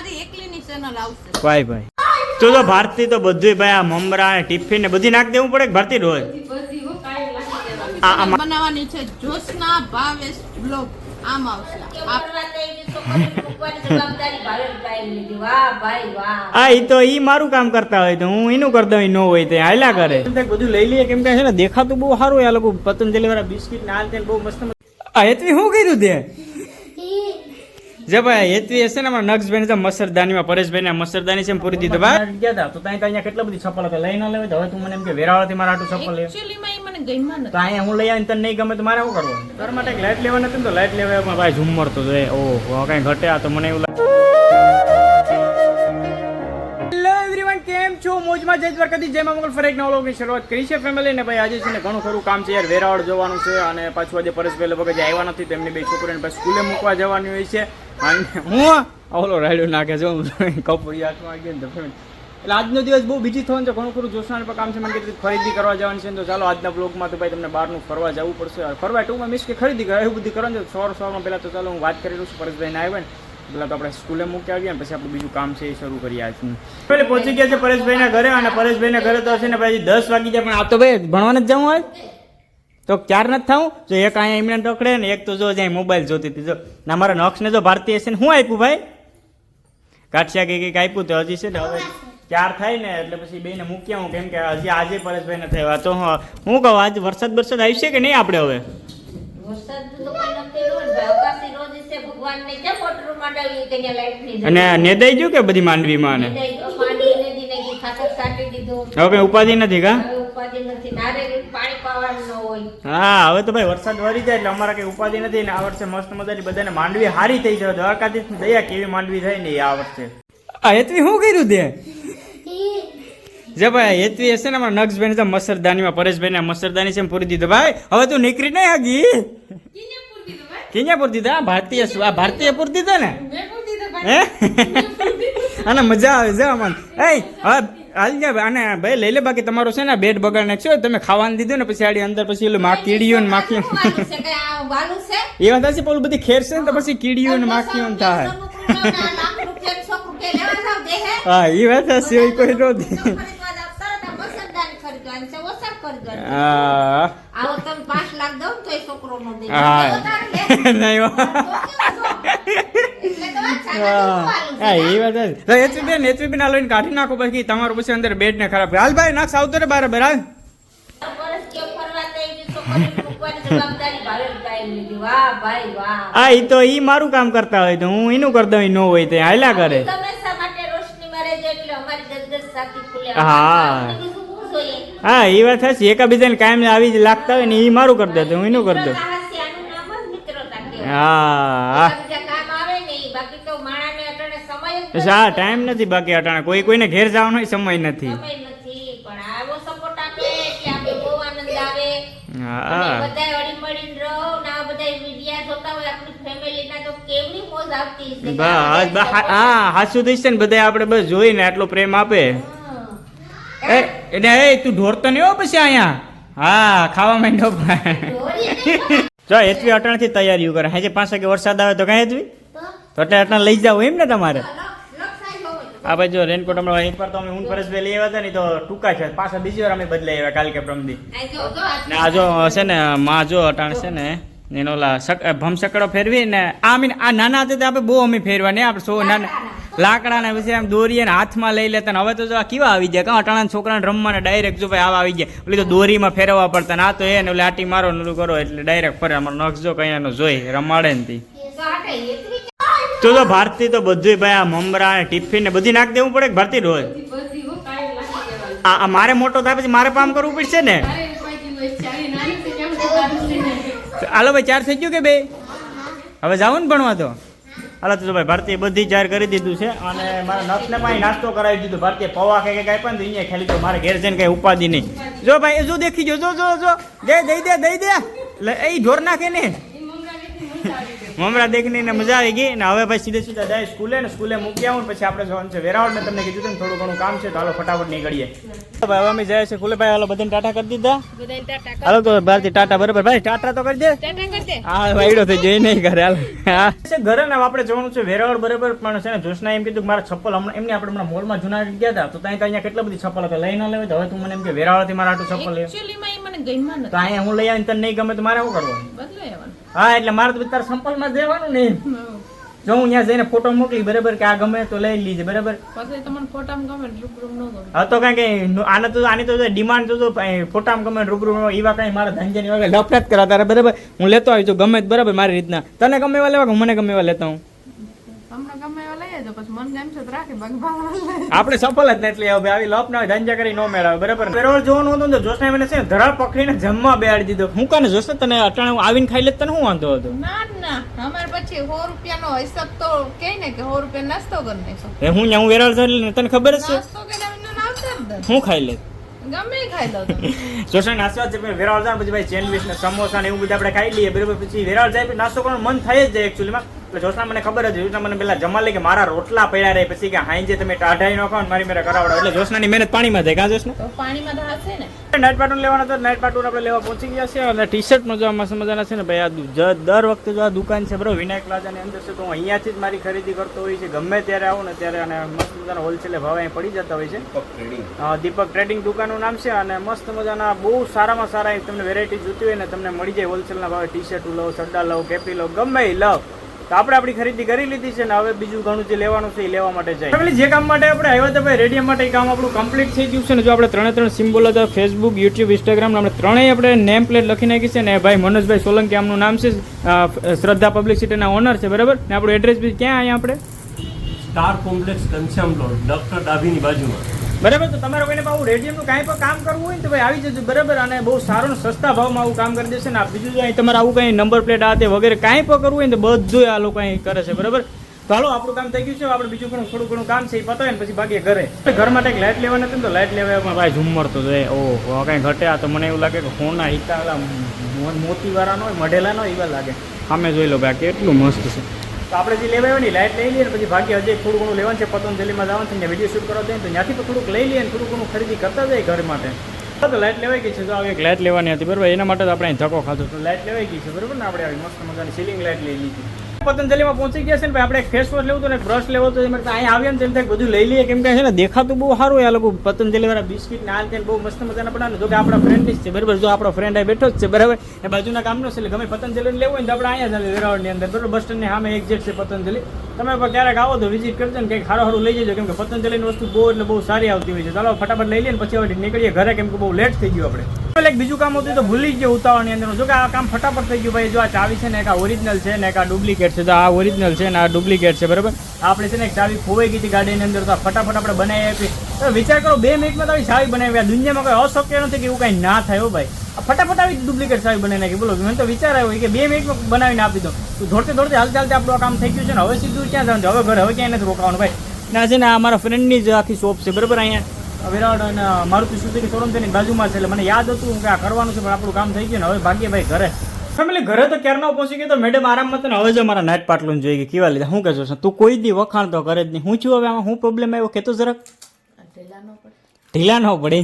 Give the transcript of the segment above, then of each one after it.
મારી એકલીની ચેનલ આવશે. ભાઈ ભાઈ. તો તો ભારતી તો બધું ભાઈ આ મમરા ને ટિફિન ને બધી નાખ દેવું પડે કે ભારતી રોજ બનાવવાની છે જોશના ભાવેશ બ્લોગ આમ આવશે. આ આ ઈ તો ઈ મારું કામ કરતા હોય તો હું એનું કરતા હોય ન હોય તે હાલ્યા કરે. બધું લઈ લઈએ કેમ કે છે ને દેખાતું બહુ સારું આ લોકો પતંજલિ વાળા બિસ્કિટ ના હાલ તેલ બહુ મસ્ત મસ્ત આ હેતવી શું કર્યું તે? જે ભાઈ હેતવી હશે ને અમારા નક્ષભાઈ ને મસરદાનીમાં પરેશભાઈ ને મસરદાની છે પૂરી દીધો. ભાઈ ગયા હતા. તો ત્યાં અહીંયા કેટલા બધી છપ્પલ હતા લઈ ન લેવાય તો હવે તું મને એમ કે વેરાવળથી મારા આટલું છપ્પલ લે. તો અહીંયા હું લઈ આવીને તને નહીં ગમે તો મારે શું કરવું તારા માટે લાઈટ લેવા નથી ને તો લાઈટ લેવા ભાઈ ઝુમ્મર તો જોઈએ ઓહો કઈ ઘટે આ તો મને એવું મોજમાં જય દ્વારકાથી જય મંગળ ફરી એક નવા વ્લોગની શરૂઆત કરી છે ફેમિલી ને. ભાઈ, આજે છે ને ઘણું ખરું કામ છે યાર. વેરાવળ જવાનું છે અને પાછું આજે પરેશભાઈ લગભગ જે આવ્યા નથી. તેમની બે છોકરીને પછી સ્કૂલે મૂકવા જવાની હોય છે. અને હું ઓલો રાયડો નાખે છે. કપડી હાથમાં આવી ગયો. એટલે આજનો દિવસ બહુ બીજી થવાનું છે. ઘણું ખરું જોશના પર કામ છે. મને કેટલી ખરીદી કરવા જવાનું છે તો ચાલો આજના બ્લોગમાં તો ભાઈ તમને બહારનું ફરવા જવું પડશે. ફરવા ટૂંકમાં મીન્સ કે ખરીદી કરવા એવું બધું કરવાનું છે સવાર સવારમાં પહેલાં તો ચાલો હું વાત કરી લઉં છું પરેશભાઈને આવ્યા પેલા તો આપણે સ્કૂલે મૂકી આવીએ પછી આપણું બીજું કામ છે એ શરૂ કરીએ આજનું પેલે પહોંચી ગયા છે પરેશભાઈના ઘરે અને પરેશભાઈના ઘરે તો હશે ને પછી દસ વાગી જાય, પણ આ તો ભાઈ ભણવાને જ જવું હોય. તો ક્યાર નથી થવું? જો એક અહીંયા એમને ટકડે ને એક તો જો જ્યાં મોબાઈલ જોતી હતી. જો, ના, મારા નક્ષને જો ભારતીય છે ને શું આપ્યું ભાઈ? કાઠિયા કે કંઈક આપ્યું તો હજી છે ને હવે ચાર થાય ને એટલે પછી બેને મૂક્યા હું કેમ કે હજી આજે પરેશભાઈ નથી થયા. તો હું કહું, આજે વરસાદ વરસાદ છે કે નહીં આપણે હવે? અને નેદાઈ ગયું કે બધી માંડવીમાં ને હવે ઉપાધિ નથી કા? હા હવે તો ભાઈ વરસાદ વરી જાય એટલે અમારા કઈ ઉપાધિ નથી ને આ વર્ષે મસ્ત મજાની બધાને માંડવી હારી થઈ જાય. દ્વારકાધીશ દયા કેવી માંડવી થઈ ને આ વર્ષે? આ હેતવી શું કર્યું તે? જે ભાઈ હેતવી હશે ને અમારા નક્ષભાઈ મસરદાનીમાં પરેશભાઈ ને મસરદાની છે પૂરી દીધો. ભાઈ હવે તું નીકળી નહીં હગી કિન્યા પૂરી દીધા? ભારતીય? આ ભારતીય પૂરતી દીધા ને? હે? અને મજા આવે છે અમને એ હાલ જા અને ભાઈ લઈ લે બાકી તમારું છે ને બેડ બગાડ નાખશો તમે ખાવાનું દીધું ને પછી આડી અંદર પછી એલું મા કીડીઓ ને માખીઓ એ વાત છે પેલું બધી ખેર છે ને તો પછી કીડીઓ ને માખીઓ થાય. હા. એ વાત હશે કોઈ નો હા. આવો તમે પાંચ લાખ દઉં તો એ છોકરો નો દે. હા. નહીં કાઢી નાખો પછી તમારું પછી અંદર બેડ ને ખરાબ હાલ ભાઈ નાખ આવતો રે બરાબર હાલ. હા એ તો ઈ મારું કામ કરતા હોય તો હું એનું કરતા હોય ન હોય તે હાલ્યા કરે. હા. હા એ વાત હશે એકાબીજાને કાયમ આવી જ લાગતા હોય ને એ મારું કરતા તો હું એનું કરતો મિત્રતા બસ હા ટાઈમ નથી. બાકી અટાણે. કોઈ કોઈને ઘેર જવાનો સમય નથી. સમય નથી પણ આવો સપોર્ટ આપે એટલે આપણે બહુ આનંદ આવે. હા. અને બધાય હળીમળીને રહો ને આ બધાય વિડિયા જોતા હોય આપણી ફેમિલીના તો કેવડી મોજ આવતી હશે. બસ હા હા જોઈને આટલો પ્રેમ આપે. એ એટલે તું ઢોરતો નહીં હો પછી અહીંયા? હા ખાવા નહીં જો એટલી અટાણથી તૈયારીઓ કરે. હજી પાંચ વાગે વરસાદ આવે તો કાંઈ એતવી તો? એટલે અટાણ લઈ જાવ એમ ને તમારે? આ ભાઈ જો રેનકોટ હમણાં એક વાર તો અમે હું પરેશભાઈ લઈ આવ્યા હતા ને તો ટૂંકા છે. પાછા બીજી વાર અમે બદલાઈ આવ્યા કાલ કે પ્રમદી ને આ જો છે ને માં જો અટાણ છે ને એનો ઓલા સક ભમસકડો ફેરવી ને આ મીન આ નાના હતા આપણે બહુ અમે ફેરવા ને આપણે સો નાના લાકડા વિશે આમ દોરી અને હાથમાં લઈ લેતા હવે તો જો આ કેવા આવી ગયા? કાં અટાણા છોકરાને રમવાને ડાયરેક્ટ જો ભાઈ આવા આવી ગયા. ઓલી તો દોરીમાં ફેરવવા પડતા ના તો એ ને ઓલી આટી મારો ને કરો એટલે ડાયરેક્ટ ફરે. અમારો નખ જો કઈ એનો જોઈ, રમાડે ને તી. તો તો ભારતી તો બધું ભાઈ આ મમરા ને ટિફિન ને બધી નાખ દેવું પડે ભારતી રોજ. આ મારે મોટો થાય પછી મારે કામ કરવું પડશે ને. હાલો ભાઈ, ચાર થઈ ગયું કે બે? હવે જાવું ને ભણવા તો? હાલો તો ભાઈ ભારતીય બધી જાહેર કરી દીધું છે અને મારા નક્ષને પણ નાસ્તો કરાવી દીધો. ભારતીય પવા કે કઈ પણ અહીંયા ખાલી તો મારે ઘેર જઈને કઈ ઉપાધિ નહીં. જો ભાઈ જો દેખી જો જો જો જો. દે દઈ દે દઈ દે. એટલે એ ઢોર નાખે ને. મમરા દેખની ને મજા આવી ગઈ ને હવે ભાઈ સીધે સીધા જાય સ્કૂલે ને સ્કૂલે મૂકી આવું પછી આપણે જવાનું છે વેરાવળ. મેં તમને કીધું ને થોડું ઘણું કામ છે તો હાલો ફટાફટ નીકળીએ. ભાઈ હવે અમે જાય છે કુલે ભાઈ હાલો બધાને ટાટા કરી દીધા. હાલો તો ભારતી ટાટા બરાબર. ભાઈ ટાટા તો કરી દે. હા વાયડો થઈ જઈ નહીં ઘરે હાલ. હા. ઘરે ને આપણે જવાનું છે વેરાવળ બરાબર. પણ છે ને જોશના એમ કીધું મારા ચપ્પલ હમણાં એમને આપણે હમણાં મોલમાં જુનાગઢ ગયા હતા તો ત્યાં અહીંયા કેટલા બધી ચપ્પલ હતા? લઈ ન લેવાય તો હવે તું મને એમ કે વેરાવળથી મારા આટલું છપ્પલ લે. તો અહીંયા હું લઈ આવીને તને નહીં ગમે તો મારે શું કરવાનું. હા એટલે મારે તો તારા સંપલમાં જવાનું ને. જો હું ત્યાં જઈને ફોટો મોકલી બરાબર? કે આ ગમે તો લઈ લીજે બરાબર? પછી તમને ફોટામાં ગમે રૂબરૂ ન ગમે. હા તો કાંઈ કે આને તો આની તો ડિમાન્ડ તો ફોટામાં ગમે રૂબરૂ એવા કાંઈ મારા ધંજાની વગર લફડા જ કરા તારે બરાબર? હું લેતો આવી છું ગમે બરાબર મારી રીતના. તને ગમે એવા લેવા મને ગમે એવા લેતા હું તમને ગમે એવા પછી મને ગમશે તો રાખી, બાકી ભાવના લઈ. આપણે સફળ જ નથી હવે આવી લપ ના ધંજા કરી ન મેળવે બરાબર પેરોલ જોવાનું હતું તો જોશના મને છે ધરા પકડીને જમવા બેહાડી દીધો. હું કાને જોશે તને અટાણે આવીને ખાઈ લે તને હું વાંધો હતો? ના ના અમારે પછી સો રૂપિયાનો હિસાબ તો કે ને કે સો રૂપિયા નાસ્તો કરી નાખો એ હું હું વેરાળ જઈને તને ખબર છે? નાસ્તો. હું ખાઈ લે ગમે ખાઈ જોશે નાસ્તો છે પણ વેરાળ જાય પછી ભાઈ સેન્ડવિચ ને સમોસા ને એવું બધું આપણે ખાઈ લઈએ બરાબર? પછી વેરાળ જાય નાસ્તો કરવાનું મન થાય જ જાય એકચ્યુઅલીમાં એટલે જોશના મને ખબર જ જોશના મને પેલા જમા લે કે મારા રોટલા પડ્યા રહે પછી કે હાઈ જે તમે ટાઢાઈ નો ખાવ મારી મેરે કરાવડો એટલે જોશનાની મહેનત પાણીમાં થાય કાં જોશના? પાણીમાં તો હશે ને. નાઇટ પાર્ટૂન લેવાના તો નાઇટ પાર્ટૂન આપણે લેવા પહોંચી ગયા છે અને ટી શર્ટ મજા મસ્ત મજાના છે ને ભાઈ. આ દર વખતે જો આ દુકાન છે બરોબર વિનાયક પ્લાઝાની અંદર છે તો હું અહીંયાથી જ મારી ખરીદી કરતો હોય છે. ગમે ત્યારે આવું ને ત્યારે અને મસ્ત મજાના હોલસેલે ભાવ અહીં પડી જતા હોય છે. દીપક ટ્રેડિંગ દુકાનનું નામ છે અને મસ્ત મજાના બહુ સારામાં સારા તમને વેરાયટી જોતી હોય ને તમને મળી જાય હોલસેલના ભાવે. ટી શર્ટ લો સડ્ડા લો કેપી લો ગમે એ લો. તો આપણે આપણી ખરીદી કરી લીધી છે ને હવે બીજું ઘણું જે લેવાનું છે એ લેવા માટે જાય જે કામ માટે આપણે આવ્યા હતા ભાઈ રેડિયમ માટે એ કામ આપણું કમ્પ્લીટ થઈ ગયું છે ને જો આપણે ત્રણે ત્રણ સિમ્બોલ હતા ફેસબુક યુટ્યુબ ઇન્સ્ટાગ્રામ આપણે ત્રણેય આપણે નેમ પ્લેટ લખી નાખી છે ને ભાઈ મનોજભાઈ સોલંકી આમનું નામ છે શ્રદ્ધા પબ્લિસિટીના ઓનર છે બરાબર? ને આપણું એડ્રેસ બી ક્યાં અહીંયા આપણે? Star complex Ghanshyam road doctor ડાભીની બાજુમાં. બરાબર? તો તમારે કોઈને આવું રેડિયમનું કાંઈ પણ કામ કરવું હોય ને તો ભાઈ આવી જજો, બરાબર? અને બહુ સારું સસ્તા ભાવમાં આવું કામ કરી દેશે ને આ બીજું જો અહીં તમારે આવું કંઈ નંબર પ્લેટ આ તે વગેરે કાંઈ પણ કરવું હોય ને તો બધું આ લોકો અહીં કરે છે, બરાબર? તો હાલો, આપણું કામ થઈ ગયું છે આપણે બીજું ઘણું, થોડું ઘણું કામ છે એ પતાવે ને પછી બાકી ઘરે. ઘર માટે લાઇટ લેવાની હતી ને તો લાઇટ લેવા પણ ભાઈ ઝુમ્મર તો જોઈએ. ઓહો કાંઈ ઘટે આ તો મને એવું લાગે કે ફોનના હિતા મોતીવાળાનો મોતીવાળા હોય મઢેલાનો એવા લાગે. સામે જોઈ લો ભાઈ કેટલું મસ્ત છે. તો આપણે જે લેવા આવ્યો ને લાઇટ લઈ લઈએ ને પછી ભાગ્ય હજી થોડું ઘણું લેવાનું છે પતંજલિમાં જવાનું છે ત્યાં વીડિયો શૂટ કરવા દઈએ તો ત્યાંથી પણ થોડુંક લઈ લઈએ ને થોડું ઘણું ખરીદી કરતા જાય ઘર માટે. તો લાઇટ લેવાઈ ગઈ છે તો આવી એક લાઇટ લેવાની હતી, બરાબર? એના માટે તો આપણે ધક્કો ખાધો. તો લાઇટ લેવાઈ ગઈ છે, બરાબર ને? આપણે આવી મસ્ત મજાની સીલિંગ લાઇટ લઈ લીધી. પતંજલિમાં પહોંચી ગયા છે ને આપણે ફેસ વોશ લેવું હતું ને બ્રશ લેવો તો અહીંયા આવીએ ને તેમ બધું લઈ લઈએ. કેમ કે છે ને, દેખાતું બહુ સારું આ લોકો પતંજલિ વાળા બિસ્કિટ ને ને બહુ મસ્ત મજાના બનાવે જો કે આપણા ફ્રેન્ડ જ છે, બરાબર? જો આપણો ફ્રેન્ડ આ બેઠો જ છે, બરાબર? એ બાજુના કામનો છે, એટલે ગમે પતંજલિ લેવું હોય ને તો આપણે અહીંયા જ વેરાવળની અંદર, બરાબર? બસ સ્ટેન્ડની સામે એક્ઝેટ છે પતંજલિ. તમે પણ ક્યારેક આવો તો વિઝિટ કરજો ને કંઈક સારું સારું લઈ જજો, કેમ કે પતંજલિની વસ્તુ બહુ એટલે બહુ સારી આવતી હોય છે. ચાલો, ફટાફટ લઈ લઈએ ને, પછી હવે નીકળીએ ઘરે, કેમ કે બહુ લેટ થઈ ગયું આપણે. પેલા બીજું કામ હતું તો ભૂલી જ ગયો ઉતાવળની અંદર. જો કે આ કામ ફટાફટ થઈ ગયું ભાઈ. જો આ ચાવી છે ને એક આ ઓરિજિનલ છે ને એક આ ડુપ્લિકેટ છે. તો આ ઓરિજિનલ છે ને આ ડુપ્લિકેટ છે. બરાબર? આપણે છે ને એક ચાવી ખોવાઈ ગઈ હતી ગાડીની અંદર. તો ફટાફટ આપણે બનાવી આપી તો વિચાર કરો, બે મિનિટમાં આવી ચાવી બનાવી આ દુનિયામાં કોઈ અશક્ય નથી કે એવું કાંઈ ના થાય ભાઈ. ફટાફટ આવી ડુપ્લિકેટ ચાવી બનાવી નાખી. બોલો, મને તો વિચાર આવ્યો કે બે મિનિટમાં બનાવીને આપી દો તો દોડતે દોડતે હાલ ચાલતે આપણું આ કામ થઈ ગયું છે ને. હવે સીધું ક્યાં જવાનું છે? હવે ઘરે, હવે ક્યાંય નથી રોકાવાનું ભાઈ. ના, છે ને આ મારા ફ્રેન્ડની જ આખી શોપ છે. બરાબર, અહીંયા? વિરાટ અને મારુતિ સુઝુકી શોરૂમ તેની બાજુમાં છે. એટલે મને યાદ હતું કે આ કરવાનું છે પણ આપણું કામ થઈ ગયું ને. હવે ભાગ્ય ભાઈ ઘરે. ફેમિલી ઘરે તો ક્યારના પહોંચી ગયો તો મેડમ આરામમાં તને હવે જો મારા નાઇટ પાટલું જોઈ ગઈ કેવા લીધા. શું કહેશો છે તું કોઈ દી વખાણ તો કરે જ નહીં. હું છું હવે આમાં હું પ્રોબ્લેમ આવ્યો? કહેતો જરાક. ઢીલા ન પડે. ઢીલા ન પડે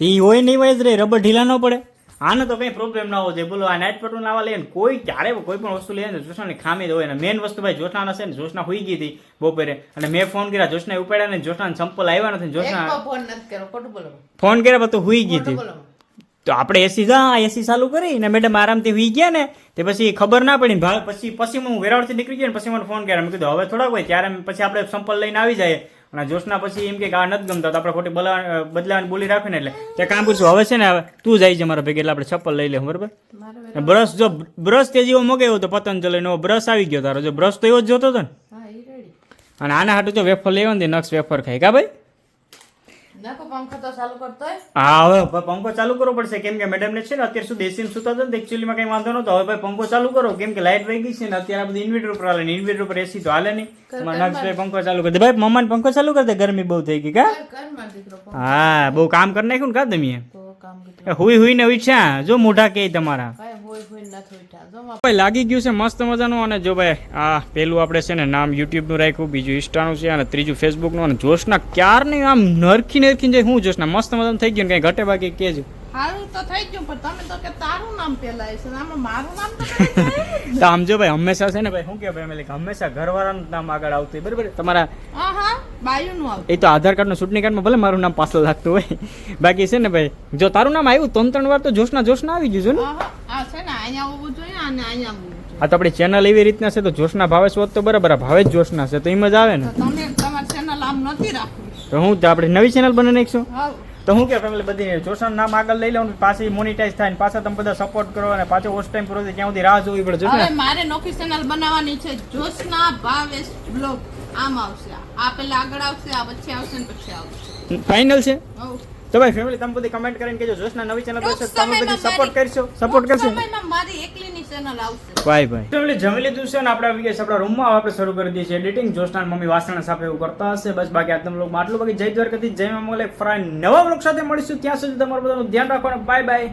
એ હોય નહીં હોય જ રે. રબર ઢીલા ન પડે. આને તો કંઈ પ્રોબ્લેમ ના હોવો જોઈએ બોલો આ નાઇટ પેટ્રોલ આવા લઈએ કોઈ ક્યારે કોઈ પણ વસ્તુ લઈએ ને જોશનાની ખામી જ હોય. ને મેન વસ્તુ ભાઈ જોશના છે ને જોશના હોઈ ગઈ હતી બપોરે. અને મેં ફોન કર્યા જોશના ઉપાડ્યા ને જોશના સંપલ આવ્યા નથી જોશના ફોન નથી કર્યો. ખોટું બોલો. ફોન કર્યા પછી હોઈ ગઈ હતી. તો આપણે એસી જા એસી ચાલુ કરી ને મેડમ આરામથી હુઈ ગયા ને તે પછી ખબર ના પડી ભાઈ પછી પછી હું વેરાવળથી નીકળી ગયો ને પછી મને ફોન કર્યા. મેં કીધું હવે થોડાક હોય ત્યારે પછી આપણે સંપલ લઈને આવી જાય અને જોશના પછી એમ કે આ નથી ગમતા તો આપણે ખોટી બલા બદલાવાની બોલી રાખવી ને એટલે તે કામ કરશું હવે છે ને હવે તું જાય છે મારા ભેગી એટલે આપણે ચપ્પલ લઈ લે બરાબર? બ્રશ જો બ્રશ તે જેવો મગાવ્યો તો પતંજલિનો બ્રશ આવી ગયો તારો જો બ્રશ તો એવો જ જોતો હતો ને. અને આના હાટું તો વેફર લેવાનું નક્સ વેફર ખાય કા ભાઈ નાખો પંખો તો ચાલુ કરતો હોય હા હવે પંખો ચાલુ કરવો પડશે. કેમ કે મેડમ ને છે ને અત્યારે સુધી એસી સુતા હતા ને એકચ્યુઅલીમાં કઈ વાંધો નતો. હવે ભાઈ પંખો ચાલુ કરો. કેમ કે લાઇટ વહી ગઈ છે ને અત્યારે બધું ઇન્વર્ટર ઉપર હાલે ને ઇન્વર્ટર ઉપર એસી તો હાલે નહીં. પંખો ચાલુ કરી દે. ભાઈ મમ્માને પંખો ચાલુ કરી દે? ગરમી બહુ થઈ ગઈ કા? હા બહુ કામ કરી નાખ્યું ને કા તમે? હુઈ હુઈ ને ઉઠ્યા. જો મોઢા કે તમારા. ભાઈ લાગી ગયું છે મસ્ત મજાનું. અને જો ભાઈ આ પેલું આપણે છે ને નામ યુટ્યુબનું રાખ્યું બીજું ઇન્સ્ટાનું છે અને ત્રીજું ફેસબુકનું અને જોશના ક્યારની આમ નરખી નરખી જાય હું જોશના મસ્ત મજાનું થઈ ગયું કઈ ઘટે બાકી કેજો સારું તો થઈ ગયું પણ તમે તો કે તારું નામ પેલા છે. આમાં મારું નામ તો જ તો આમ જો ભાઈ હંમેશા છે ને ભાઈ શું કે ભાઈ મેં હંમેશા ઘરવાળાનું નામ આગળ આવતું બરાબર? તમારા હા હા એ તો આધાર કાર્ડનું ચૂંટણી કાર્ડમાં ભલે મારું નામ પાછળ લાગતું હોય. બાકી છે ને ભાઈ જો તારું નામ આવ્યું ત્રણ ત્રણ વાર તો જોશના જોશના આવી ગયું છે ને? છે ને અહીંયા હોવું જોઈએ અને અહીંયા હોવું જોઈએ. આ તો આપણી ચેનલ એવી રીતના છે તો જોશના ભાવે શોધ તો બરાબર ભાવે જ જોશના છે તો એમ જ આવે ને. તમે તમારી ચેનલ આમ નથી રાખવી. તો હું તો આપણે નવી ચેનલ બનાવી નાખીશું તો હું કે ફેમિલી બધી જોશન નામ આગળ લઈ લઉં પાછી મોનિટાઈઝ થાય ને પાછા તમે બધા સપોર્ટ કરો અને પાછો ઓસ ટાઈમ પૂરો ક્યાં સુધી રાહ જોવી પડે હવે મારે નોકરી ચેનલ બનાવવાની છે જોશના ભાવેશ બ્લોગ આમ આવશે આ. પેલા આગળ આવશે આ વચ્ચે આવશે ને પછી આવશે. ફાઇનલ છે. તો ભાઈ ફેમિલી તમે બધી કમેન્ટ કરીને કહેજો. જોશના નવી ચેનલ પર તમે બધી સપોર્ટ કરશો. સપોર્ટ કરશો સમયમાં મારી એકલીની ચેનલ આવશે. ભાઈ ભાઈ. ફેમિલી જમી લીધું છે ને આપણે આવી ગયા છે આપણા રૂમમાં આપણે શરૂ કરી દઈએ છીએ એડિટિંગ જોશના મમ્મી વાસણ સાફ એવું કરતા હશે. બસ બાકી આ તમે લોકો આટલું. બાકી જય દ્વારકાથી જય મોગલે ફ્રાય નવા વૃક્ષ સાથે મળીશું. ત્યાં સુધી તમારું બધાનું ધ્યાન રાખવાનું. Bye bye